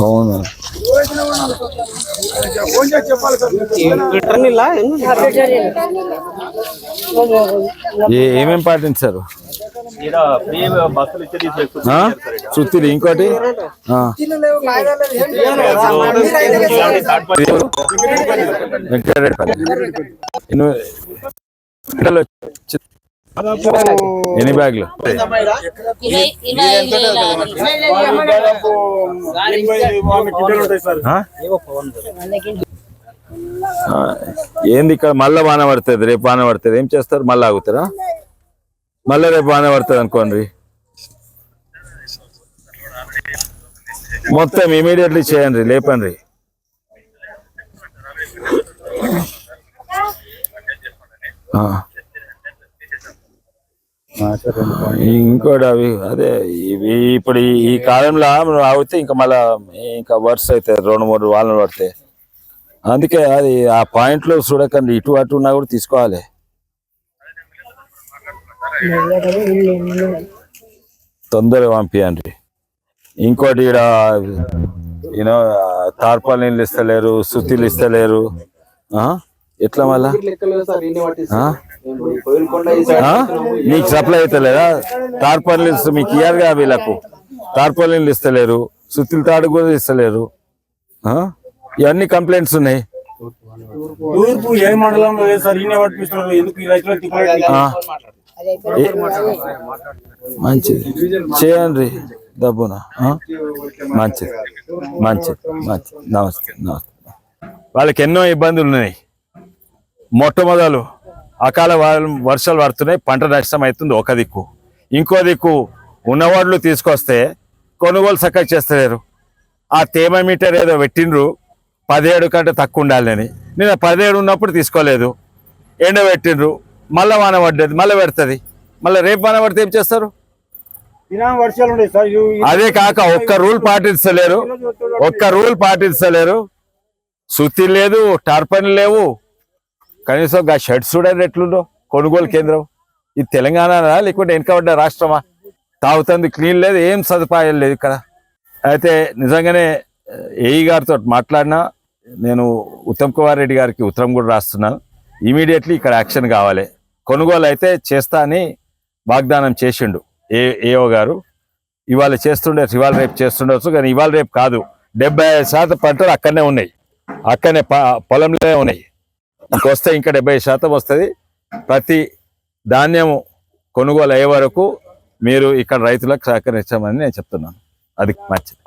అవును? ఏ- ఏమేం పాటించారు ఆ? సుత్తిలి ఇంకోటి? ఆ. ఎన్ని- బ్యాగులు? ఏంది ఇక్కడ మళ్ళా వాన పడుతుంది రేపు వాన పడుతుంది. ఏం చేస్తారు? మళ్ళీ ఆగుతారా? మళ్ళీ రేపు వాన పడుతుంది అనుకోండి. మొత్తం ఇమీడియట్లీ చేయండి లేపండి. ఆ. ఇంకోటి అవి అదే ఇవి ఇప్పుడు ఈ- కాలంలో మనం ఆగితే ఇంకా మళ్ళా ఇంకా వర్ష అవుతాయి రెండు మూడు వానలు పడతాయి అందుకే అది ఆ పాయింట్లో చూడకండి ఇటు అటు ఉన్నా కూడా తీసుకోవాలి. తొందరగా పంపించండి ఇంకోటి ఇక్కడ యూనో తార్పాలు నీళ్ళు ఇస్తలేరు సుత్తిలు ఇస్తలేరు? ఎట్లా మళ్ళా? మీకు సప్లై అవుతలేదా తార్పాలు ఇస్తే మీకు ఇయ్యారుగా వీళ్ళకు. తార్పాలు నీళ్ళు ఇస్తలేరు. సుత్తిల తాడు కూడా ఇస్తలేరు. ఆ? ఇవన్నీ కంప్లైంట్స్ ఉన్నాయి. తూర్పు ఏ మండలంలో లేదు మంచిది. చేయండి. డబ్బున? మంచిది. మంచిది. మంచిది. నమస్తే. నమస్తే. వాళ్ళకి ఎన్నో ఇబ్బందులు ఉన్నాయి. మొట్టమొదలు అకాల వర్షాలు పడుతున్నాయి పంట నష్టం అవుతుంది ఒక దిక్కు. ఇంకో దిక్కు ఉన్నవాళ్ళు తీసుకొస్తే కొనుగోలు చక్కగా చేస్తలేరు. ఆ తేమ మీటర్ ఏదో పెట్టిండ్రు పదిహేడు కంటే తక్కువ ఉండాలని నేను పదిహేడు ఉన్నప్పుడు తీసుకోలేదు. ఎండ పెట్టిండ్రు మళ్ళీ వాన పడ్డది మళ్ళీ పెడుతుంది. మళ్ళీ రేపు వాన పడితే ఏం చేస్తారు? అదే కాక ఒక్క రూల్ పాటించలేరు. ఒక్క రూల్ పాటించలేరు. సుత్తి లేదు టార్పన్ లేవు. కనీసం గా షర్ట్స్ చూడండి ఎట్లుండో కొనుగోలు కేంద్రం. ఇది తెలంగాణ లేకుంటే వెనకబడ్డ రాష్ట్రమా? తాగుతుంది క్లీన్ లేదు ఏం సదుపాయాలు లేదు ఇక్కడ. అయితే నిజంగానే ఏఈ గారితో మాట్లాడినా నేను ఉత్తమ్ కుమార్ రెడ్డి గారికి ఉత్తరం కూడా రాస్తున్నాను. ఇమీడియట్లీ ఇక్కడ యాక్షన్ కావాలి. కొనుగోలు అయితే చేస్తా అని వాగ్దానం చేసిండు ఏ ఏఓ గారు. ఇవాళ చేస్తుండే ఇవాళ రేపు చేస్తుండొచ్చు కానీ ఇవాళ రేపు కాదు. డెబ్బై శాతం పంటలు అక్కడనే ఉన్నాయి. అక్కడనే ప- పొలంలోనే ఉన్నాయి. వస్తే ఇంకా డెబ్బై శాతం వస్తుంది. ప్రతి ధాన్యం కొనుగోలు అయ్యే వరకు మీరు ఇక్కడ రైతులకు సహకరించామని నేను చెప్తున్నాను. అది మంచిది.